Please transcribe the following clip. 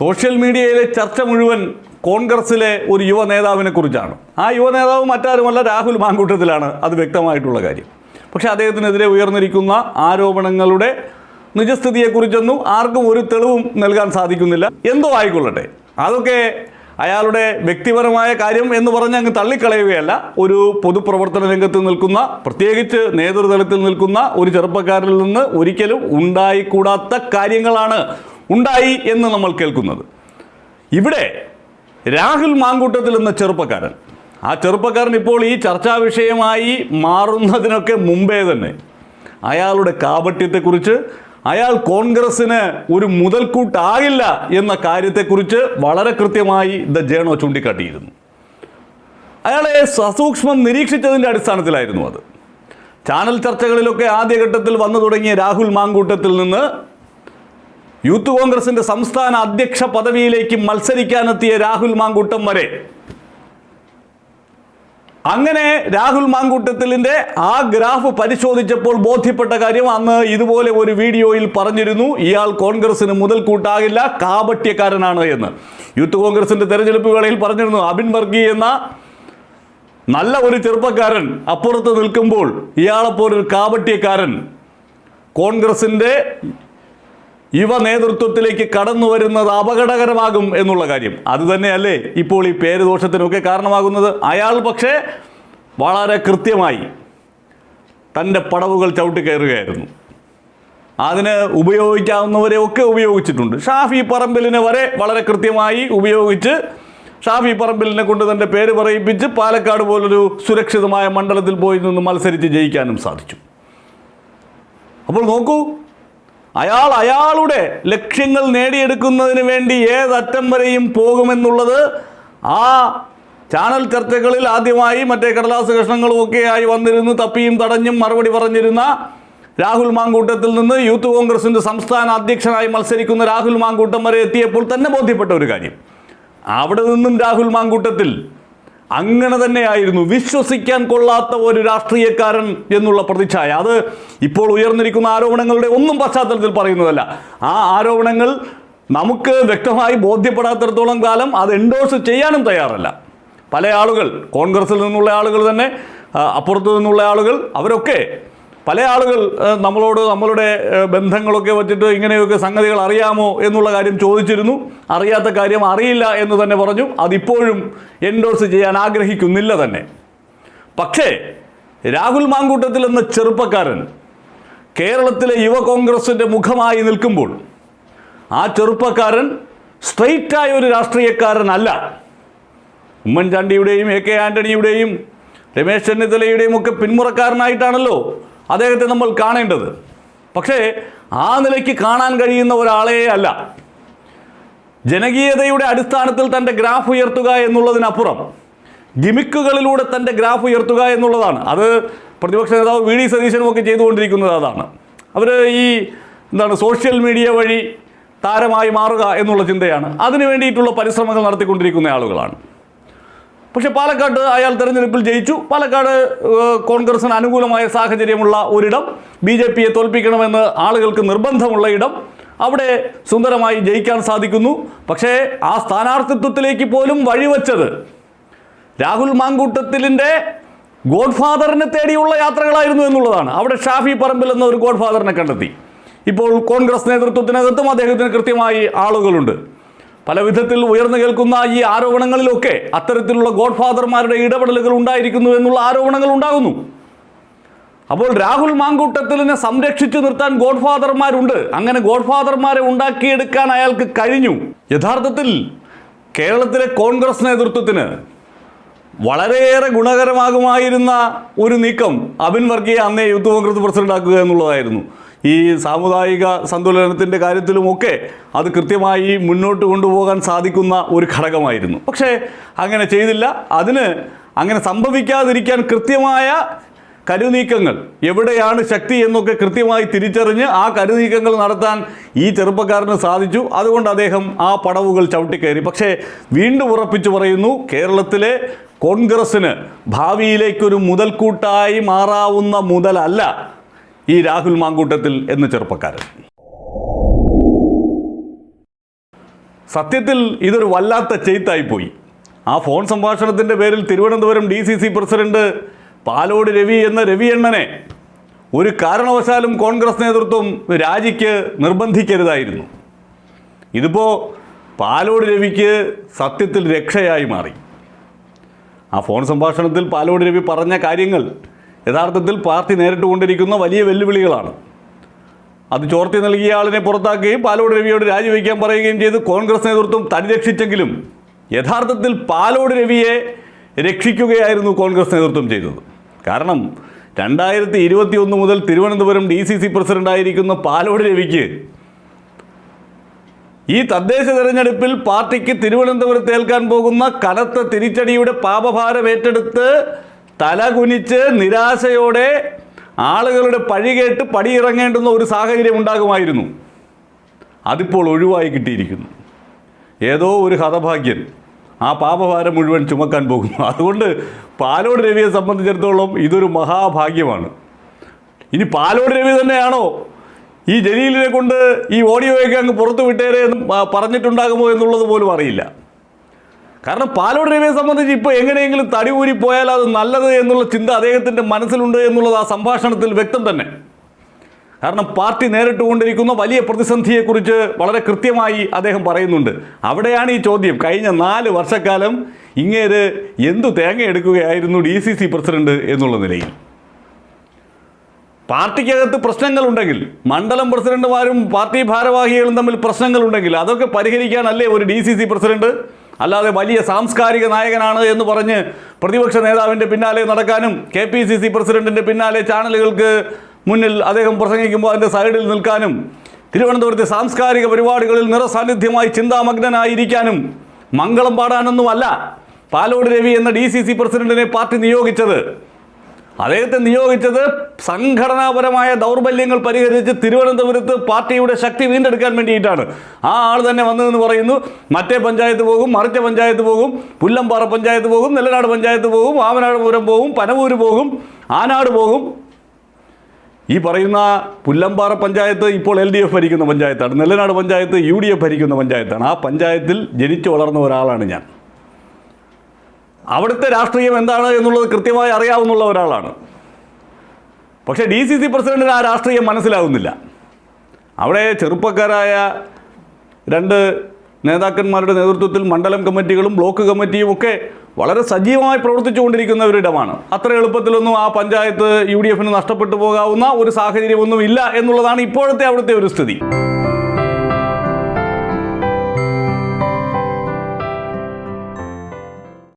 Social മീഡിയയിലെ ചർച്ച മുഴുവൻ കോൺഗ്രസിലെ ഒരു യുവ നേതാവിനെ കുറിച്ചാണ്. ആ യുവ നേതാവ് മറ്റാരുമല്ല രാഹുൽ മാങ്കൂട്ടത്തിലാണ് അത് വ്യക്തമായിട്ടുള്ള കാര്യം. പക്ഷേ അദ്ദേഹത്തിനെതിരെ ഉയർന്നിരിക്കുന്ന ആരോപണങ്ങളുടെ നിജസ്ഥിതിയെക്കുറിച്ചൊന്നും ആർക്കും ഒരു തെളിവും നൽകാൻ സാധിക്കുന്നില്ല. എന്തോ ആയിക്കൊള്ളട്ടെ. അതൊക്കെ അയാളുടെ വ്യക്തിപരമായ കാര്യം എന്ന് പറഞ്ഞ് അങ്ങ് തള്ളിക്കളയുകയല്ല. ഒരു പൊതുപ്രവർത്തന രംഗത്ത് നിൽക്കുന്ന പ്രത്യേകിച്ച് നേതൃതലത്തിൽ നിൽക്കുന്ന ഒരു ചെറുപ്പക്കാരിൽ നിന്ന് ഒരിക്കലും ഉണ്ടായിക്കൂടാത്ത കാര്യങ്ങളാണ് ഉണ്ടായി എന്ന് നമ്മൾ കേൾക്കുന്നത്. ഇവിടെ രാഹുൽ മാങ്കൂട്ടത്തിൽ എന്ന ചെറുപ്പക്കാരൻ. ആ ചെറുപ്പക്കാരൻ ഇപ്പോൾ ഈ ചർച്ചാ വിഷയമായി മാറുന്നതിനൊക്കെ മുമ്പേ തന്നെ അയാളുടെ കാപട്യത്തെക്കുറിച്ച് അയാൾ കോൺഗ്രസ്സിന് ഒരു മുതൽക്കൂട്ടാകില്ല എന്ന കാര്യത്തെക്കുറിച്ച് വളരെ കൃത്യമായി ദ ജേണോ ചൂണ്ടിക്കാട്ടിയിരുന്നു. അയാളെ സസൂക്ഷ്മം നിരീക്ഷിച്ചതിന്റെ അടിസ്ഥാനത്തിലായിരുന്നു അത്. ചാനൽ ചർച്ചകളിലൊക്കെ ആദ്യഘട്ടത്തിൽ വന്നു തുടങ്ങിയ രാഹുൽ മാങ്കൂട്ടത്തിൽ നിന്ന് യൂത്ത് കോൺഗ്രസിന്റെ സംസ്ഥാന അധ്യക്ഷ പദവിയിലേക്ക് മത്സരിക്കാനെത്തിയ രാഹുൽ മാങ്കൂട്ടം വരെ. അങ്ങനെ രാഹുൽ മാങ്കൂട്ടത്തിലിന്റെ ആ ഗ്രാഫ് പരിശോധിച്ചപ്പോൾ ബോധ്യപ്പെട്ട കാര്യം അന്ന് ഇതുപോലെ ഒരു വീഡിയോയിൽ പറഞ്ഞിരുന്നു ഇയാൾ കോൺഗ്രസിന് മുതൽക്കൂട്ടാകില്ല കാപട്യക്കാരനാണ് എന്ന്. യൂത്ത് കോൺഗ്രസിന്റെ തെരഞ്ഞെടുപ്പ് വേളയിൽ പറഞ്ഞിരുന്നു അബിൻ വർഗി എന്ന നല്ല ഒരു ചെറുപ്പക്കാരൻ അപ്പുറത്ത് നിൽക്കുമ്പോൾ ഇയാളെപ്പോലൊരു കാപട്യക്കാരൻ കോൺഗ്രസിന്റെ യുവ നേതൃത്വത്തിലേക്ക് കടന്നു വരുന്നത് അപകടകരമാകും എന്നുള്ള കാര്യം. അത് തന്നെയല്ലേ ഇപ്പോൾ ഈ പേര് ദോഷത്തിനൊക്കെ കാരണമാകുന്നത്. അയാൾ പക്ഷേ വളരെ കൃത്യമായി തന്റെ പടവുകൾ ചവിട്ടിക്കയറുകയായിരുന്നു അതിന് ഉപയോഗിക്കാവുന്നവരെ ഒക്കെ ഉപയോഗിച്ചിട്ടുണ്ട്. ഷാഫി പറമ്പിലിനെ വരെ വളരെ കൃത്യമായി ഉപയോഗിച്ച് ഷാഫി പറമ്പിലിനെ കൊണ്ട് തന്റെ പേര് പറയിപ്പിച്ച് പാലക്കാട് പോലൊരു സുരക്ഷിതമായ മണ്ഡലത്തിൽ പോയി നിന്ന് മത്സരിച്ച് ജയിക്കാനും സാധിച്ചു. അപ്പോൾ നോക്കൂ അയാൾ അയാളുടെ ലക്ഷ്യങ്ങൾ നേടിയെടുക്കുന്നതിന് വേണ്ടി ഏതറ്റം വരെയും പോകുമെന്നുള്ളത് ആ ചാനൽ ചർച്ചകളിൽ ആദ്യമായി മറ്റേ കടലാസ് കഷ്ണങ്ങളും ഒക്കെയായി വന്നിരുന്ന്. തപ്പിയും തടഞ്ഞും മറുപടി പറഞ്ഞിരുന്ന രാഹുൽ മാങ്കൂട്ടത്തിൽ നിന്ന് യൂത്ത് കോൺഗ്രസിന്റെ സംസ്ഥാന അധ്യക്ഷനായി മത്സരിക്കുന്ന രാഹുൽ മാങ്കൂട്ടം വരെ എത്തിയപ്പോൾ തന്നെ ബോധ്യപ്പെട്ട ഒരു കാര്യം. അവിടെ നിന്നും രാഹുൽ മാങ്കൂട്ടത്തിൽ അങ്ങനെ തന്നെയായിരുന്നു. വിശ്വസിക്കാൻ കൊള്ളാത്ത ഒരു രാഷ്ട്രീയക്കാരൻ എന്നുള്ള പ്രതിച്ഛായ. അത് ഇപ്പോൾ ഉയർന്നിരിക്കുന്ന ആരോപണങ്ങളുടെ ഒന്നും പശ്ചാത്തലത്തിൽ പറയുന്നതല്ല. ആ ആരോപണങ്ങൾ നമുക്ക് വ്യക്തമായി ബോധ്യപ്പെടാത്തിടത്തോളം കാലം അത് എൻഡോഴ്സ് ചെയ്യാനും തയ്യാറല്ല. പല ആളുകൾ കോൺഗ്രസിൽ നിന്നുള്ള ആളുകൾ തന്നെ അപ്പുറത്തു നിന്നുള്ള ആളുകൾ അവരൊക്കെ പല ആളുകൾ നമ്മളോട് നമ്മളുടെ ബന്ധങ്ങളൊക്കെ വച്ചിട്ട് ഇങ്ങനെയൊക്കെ സംഗതികൾ അറിയാമോ എന്നുള്ള കാര്യം ചോദിച്ചിരുന്നു. അറിയാത്ത കാര്യം അറിയില്ല എന്ന് തന്നെ പറഞ്ഞു. അതിപ്പോഴും എൻഡോഴ്സ് ചെയ്യാൻ ആഗ്രഹിക്കുന്നില്ല തന്നെ. പക്ഷേ രാഹുൽ മാങ്കൂട്ടത്തിൽ എന്ന ചെറുപ്പക്കാരൻ കേരളത്തിലെ യുവ കോൺഗ്രസിന്റെ മുഖമായി നിൽക്കുമ്പോൾ ആ ചെറുപ്പക്കാരൻ സ്ട്രെയിറ്റായ ഒരു രാഷ്ട്രീയക്കാരനല്ല. ഉമ്മൻചാണ്ടിയുടെയും എ കെ ആന്റണിയുടെയും രമേശ് ചെന്നിത്തലയുടെയും ഒക്കെ പിന്മുറക്കാരനായിട്ടാണല്ലോ അദ്ദേഹത്തെ നമ്മൾ കാണേണ്ടത്. പക്ഷേ ആ നിലയ്ക്ക് കാണാൻ കഴിയുന്ന ഒരാളേ അല്ല. ജനകീയതയുടെ അടിസ്ഥാനത്തിൽ തന്റെ ഗ്രാഫ് ഉയർത്തുക എന്നുള്ളതിനപ്പുറം ഗിമിക്കുകളിലൂടെ തന്റെ ഗ്രാഫ് ഉയർത്തുക എന്നുള്ളതാണ്. അത് പ്രതിപക്ഷ നേതാവ് വി ഡി സതീശനും ഒക്കെ ചെയ്തുകൊണ്ടിരിക്കുന്നത് അതാണ്. അവർ ഈ എന്താണ് സോഷ്യൽ മീഡിയ വഴി താരമായി മാറുക എന്നുള്ള ചിന്തയാണ്. അതിനു വേണ്ടിയിട്ടുള്ള പരിശ്രമങ്ങൾ നടത്തിക്കൊണ്ടിരിക്കുന്ന ആളുകളാണ്. പക്ഷേ പാലക്കാട് അയാൾ തെരഞ്ഞെടുപ്പിൽ ജയിച്ചു. പാലക്കാട് കോൺഗ്രസിന് അനുകൂലമായ സാഹചര്യമുള്ള ഒരിടം ബി ജെ പിയെ തോൽപ്പിക്കണമെന്ന് ആളുകൾക്ക് നിർബന്ധമുള്ള ഇടം അവിടെ സുന്ദരമായി ജയിക്കാൻ സാധിക്കുന്നു. പക്ഷേ ആ സ്ഥാനാർത്ഥിത്വത്തിലേക്ക് പോലും വഴിവെച്ചത് രാഹുൽ മാങ്കൂട്ടത്തിലിന്റെ ഗോഡ്ഫാദറിനെ തേടിയുള്ള യാത്രകളായിരുന്നു എന്നുള്ളതാണ്. അവിടെ ഷാഫി പറമ്പിൽ എന്ന ഒരു ഗോഡ് ഫാദറിനെ കണ്ടെത്തി. ഇപ്പോൾ കോൺഗ്രസ് നേതൃത്വത്തിനകത്തും അദ്ദേഹത്തിന് കൃത്യമായി ആളുകളുണ്ട്. പല വിധത്തിൽ ഉയർന്നു കേൾക്കുന്ന ഈ ആരോപണങ്ങളിലൊക്കെ അത്തരത്തിലുള്ള ഗോഡ് ഫാദർമാരുടെ ഇടപെടലുകൾ ഉണ്ടായിരിക്കുന്നു എന്നുള്ള ആരോപണങ്ങൾ ഉണ്ടാകുന്നു. അപ്പോൾ രാഹുൽ മാങ്കൂട്ടത്തിലിനെ സംരക്ഷിച്ചു നിർത്താൻ ഗോഡ് ഫാദർമാരുണ്ട് അങ്ങനെ ഗോഡ് ഫാദർമാരെ ഉണ്ടാക്കിയെടുക്കാൻ അയാൾക്ക് കഴിഞ്ഞു. യഥാർത്ഥത്തിൽ കേരളത്തിലെ കോൺഗ്രസ് നേതൃത്വത്തിന് വളരെയേറെ ഗുണകരമാകുമായിരുന്ന ഒരു നീക്കം അബിൻ വർഗീയ അന്നേ യൂത്ത് കോൺഗ്രസ് പ്രസിഡന്റ് ആക്കുക എന്നുള്ളതായിരുന്നു. ഈ സാമുദായിക സന്തുലനത്തിന്റെ കാര്യത്തിലുമൊക്കെ അത് കൃത്യമായി മുന്നോട്ട് കൊണ്ടുപോകാൻ സാധിക്കുന്ന ഒരു ഘടകമായിരുന്നു. പക്ഷേ അങ്ങനെ ചെയ്തില്ല. അതിന് അങ്ങനെ സംഭവിക്കാതിരിക്കാൻ കൃത്യമായ കരുനീക്കങ്ങൾ എവിടെയാണ് ശക്തി എന്നൊക്കെ കൃത്യമായി തിരിച്ചറിഞ്ഞ് ആ കരുനീക്കങ്ങൾ നടത്താൻ ഈ ചെറുപ്പക്കാരന് സാധിച്ചു. അതുകൊണ്ട് അദ്ദേഹം ആ പടവുകൾ ചവിട്ടിക്കയറി. പക്ഷേ വീണ്ടും ഉറപ്പിച്ചു പറയുന്നു കേരളത്തിലെ കോൺഗ്രസ്സിന് ഭാവിയിലേക്കൊരു മുതൽക്കൂട്ടായി മാറാവുന്ന മുതലല്ല. ഈ രാഹുൽ മാങ്കൂട്ടത്തിൽ എന്ന് ചെറുപ്പക്കാരൻ. സത്യത്തിൽ ഇതൊരു വല്ലാത്ത ചെയ്ത്തായിപ്പോയി ആ ഫോൺ സംഭാഷണത്തിന്റെ പേരിൽ Thiruvananthapuram D C C president Palode Ravi എന്ന രവിയണ്ണനെ ഒരു കാരണവശാലും കോൺഗ്രസ് നേതൃത്വം രാജിക്ക് നിർബന്ധിക്കരുതായിരുന്നു. ഇതിപ്പോൾ പാലോട് രവിക്ക് സത്യത്തിൽ രക്ഷയായി മാറി. ആ ഫോൺ സംഭാഷണത്തിൽ പാലോട് രവി പറഞ്ഞ കാര്യങ്ങൾ യഥാർത്ഥത്തിൽ പാർട്ടി നേരിട്ടുകൊണ്ടിരിക്കുന്ന വലിയ വെല്ലുവിളികളാണ്. അത് ചോർത്തി നൽകിയ ആളിനെ പുറത്താക്കുകയും പാലോട് രവിയോട് രാജിവെക്കാൻ പറയുകയും ചെയ്ത് കോൺഗ്രസ് നേതൃത്വം തടി രക്ഷിച്ചെങ്കിലും യഥാർത്ഥത്തിൽ പാലോട് രവിയെ രക്ഷിക്കുകയായിരുന്നു കോൺഗ്രസ് നേതൃത്വം ചെയ്തത്. കാരണം രണ്ടായിരത്തി ഇരുപത്തി ഒന്ന് മുതൽ തിരുവനന്തപുരം ഡി സി സി പ്രസിഡന്റായിരിക്കുന്ന പാലോട് രവിക്ക് ഈ തദ്ദേശ തെരഞ്ഞെടുപ്പിൽ പാർട്ടിക്ക് തിരുവനന്തപുരത്ത് ഏൽക്കാൻ പോകുന്ന കനത്ത തിരിച്ചടിയുടെ പാപഭാരം ഏറ്റെടുത്ത് തലകുനിച്ച് നിരാശയോടെ ആളുകളുടെ പഴി കേട്ട് പടിയിറങ്ങേണ്ടുന്ന ഒരു സാഹചര്യം ഉണ്ടാകുമായിരുന്നു. അതിപ്പോൾ ഒഴിവായി കിട്ടിയിരിക്കുന്നു. ഏതോ ഒരു ഹതഭാഗ്യൻ ആ പാപഭാരം മുഴുവൻ ചുമക്കാൻ പോകുന്നു. അതുകൊണ്ട് പാലോട് രവിയെ സംബന്ധിച്ചിടത്തോളം ഇതൊരു മഹാഭാഗ്യമാണ്. ഇനി പാലോട് രവി തന്നെയാണോ? ഈ ജലീലിനെ കൊണ്ട് ഈ ഓഡിയോയൊക്കെ അങ്ങ് പുറത്തു വിട്ടേരെ എന്ന് പറഞ്ഞിട്ടുണ്ടാകുമോ എന്നുള്ളത് പോലും അറിയില്ല. കാരണം പാലോട് രവിയെ സംബന്ധിച്ച് ഇപ്പോൾ എങ്ങനെയെങ്കിലും തടി ഊരി പോയാൽ അത് നല്ലത് എന്നുള്ള ചിന്ത അദ്ദേഹത്തിന്റെ മനസ്സിലുണ്ട് എന്നുള്ളത് ആ സംഭാഷണത്തിൽ വ്യക്തം തന്നെ. കാരണം പാർട്ടി നേരിട്ട് കൊണ്ടിരിക്കുന്ന വലിയ പ്രതിസന്ധിയെക്കുറിച്ച് വളരെ കൃത്യമായി അദ്ദേഹം പറയുന്നുണ്ട്. അവിടെയാണ് ഈ ചോദ്യം. കഴിഞ്ഞ നാല് വർഷക്കാലം ഇങ്ങേര് എന്തു തേങ്ങ എടുക്കുകയായിരുന്നു ഡി സി സി പ്രസിഡന്റ് എന്നുള്ള നിലയിൽ. പാർട്ടിക്കകത്ത് പ്രശ്നങ്ങളുണ്ടെങ്കിൽ മണ്ഡലം പ്രസിഡന്റുമാരും പാർട്ടി ഭാരവാഹികളും തമ്മിൽ പ്രശ്നങ്ങളുണ്ടെങ്കിൽ അതൊക്കെ പരിഹരിക്കാനല്ലേ ഒരു ഡി സി സി പ്രസിഡന്റ് അല്ലാതെ വലിയ സാംസ്കാരിക നായകനാണ് എന്ന് പറഞ്ഞ് പ്രതിപക്ഷ നേതാവിന്റെ പിന്നാലെ നടക്കാനും കെ പി സി സി പ്രസിഡന്റിന്റെ പിന്നാലെ ചാനലുകൾക്ക് മുന്നിൽ അദ്ദേഹം പ്രസംഗിക്കുമ്പോൾ അതിന്റെ സൈഡിൽ നിൽക്കാനും തിരുവനന്തപുരത്തെ സാംസ്കാരിക പരിപാടികളിൽ നിറസാന്നിധ്യമായി ചിന്താമഗ്നനായിരിക്കാനും മംഗളം പാടാനൊന്നുമല്ല. പാലോട് രവി എന്ന ഡി സി സി പ്രസിഡന്റിനെ പാർട്ടി നിയോഗിച്ചത്. അദ്ദേഹത്തെ നിയോഗിച്ചത് സംഘടനാപരമായ ദൗർബല്യങ്ങൾ പരിഹരിച്ച് തിരുവനന്തപുരത്ത് പാർട്ടിയുടെ ശക്തി വീണ്ടെടുക്കാൻ വേണ്ടിയിട്ടാണ്. ആ ആൾ തന്നെ വന്നതെന്ന് പറയുന്നു. മറ്റേ പഞ്ചായത്ത് പോകും മറിച്ച പഞ്ചായത്ത് പോകും പുല്ലമ്പാറ പഞ്ചായത്ത് പോകും നെല്ലനാട് പഞ്ചായത്ത് പോകും ആമനാടുപുരം പോകും പനവൂര് പോകും ആനാട് പോകും. ഈ പറയുന്ന പുല്ലമ്പാറ പഞ്ചായത്ത് ഇപ്പോൾ എൽ ഡി എഫ് ഭരിക്കുന്ന പഞ്ചായത്താണ്. Nellanad panchayat U D F ഭരിക്കുന്ന പഞ്ചായത്താണ്. ആ പഞ്ചായത്തിൽ ജനിച്ചു വളർന്ന ഒരാളാണ് ഞാൻ. അവിടുത്തെ രാഷ്ട്രീയം എന്താണ് എന്നുള്ളത് കൃത്യമായി അറിയാവുന്ന ഒരാളാണ്. പക്ഷേ ഡി സി സി പ്രസിഡന്റിന് ആ രാഷ്ട്രീയം മനസ്സിലാകുന്നില്ല അവിടെ ചെറുപ്പക്കാരായ രണ്ട് നേതാക്കന്മാരുടെ നേതൃത്വത്തിൽ മണ്ഡലം കമ്മിറ്റികളും ബ്ലോക്ക് കമ്മിറ്റിയും ഒക്കെ വളരെ സജീവമായി പ്രവർത്തിച്ചുകൊണ്ടിരിക്കുന്ന ഒരിടമാണ് അത്ര എളുപ്പത്തിലൊന്നും ആ പഞ്ചായത്ത് യു ഡി എഫിന് നഷ്ടപ്പെട്ടു പോകാവുന്ന ഒരു സാഹചര്യമൊന്നും ഇല്ല എന്നുള്ളതാണ് ഇപ്പോഴത്തെ അവിടുത്തെ ഒരു സ്ഥിതി.